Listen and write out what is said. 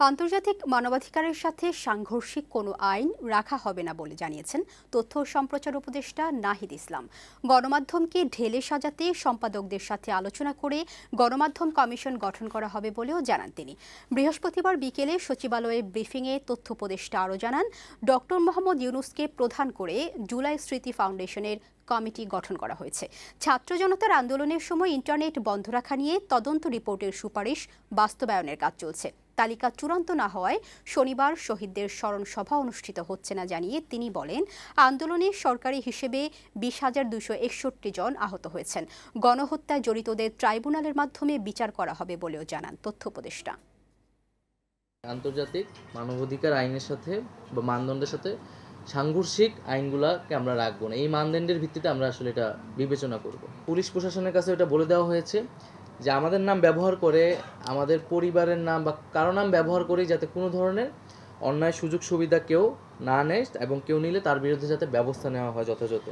আন্তর্জাতিক মানবাধিকারের সাথে সাংঘর্ষিক কোনো আইন রাখা হবে না বলে জানিয়েছেন তথ্য সম্প্রচার উপদেষ্টা নাহিদ ইসলাম। গণমাধ্যমকে ঢেলে সাজাতে সম্পাদকদের সাথে আলোচনা করে গণমাধ্যম কমিশন গঠন করা হবে বলেও জানান তিনি। বৃহস্পতিবার বিকেলে সচিবালয়ে ব্রিফিংয়ে তথ্য উপদেষ্টা আরও জানান, ডক্টর মোহাম্মদ ইউনুসকে প্রধান করে জুলাই স্মৃতি ফাউন্ডেশনের কমিটি গঠন করা হয়েছে। ছাত্র জনতার আন্দোলনের সময় ইন্টারনেট বন্ধ রাখা নিয়ে তদন্ত রিপোর্টের সুপারিশ বাস্তবায়নের কাজ চলছে। তালিকা চূড়ান্ত না হওয়ায় শনিবার শহীদদের স্মরণ সভা অনুষ্ঠিত হচ্ছে না জানিয়ে তিনি বলেন, আন্দোলনে সরকারি হিসেবে বিশ হাজার দুশো একষট্টি জন আহত হয়েছেন। গণহত্যায় জড়িতদের ট্রাইব্যুনালের মাধ্যমে বিচার করা হবে বলেও জানান তথ্য উপদেষ্টা। আন্তর্জাতিক মানবাধিকার আইনের সাথে বা মানদণ্ডের সাথে সাংঘর্ষিক আইনগুলাকে আমরা রাখব না। এই মানদণ্ডের ভিত্তিতে আমরা আসলে এটা বিবেচনা করব। পুলিশ প্রশাসনের কাছে এটা বলে দেওয়া হয়েছে যে আমাদের নাম ব্যবহার করে আমাদের পরিবারের নাম বা কারও নাম ব্যবহার করে যাতে কোনো ধরনের অন্যায়, সুযোগ, সুবিধা কেউ না নেয় এবং কেউ নিলে তার বিরুদ্ধে যাতে ব্যবস্থা নেওয়া হয় যথাযথ।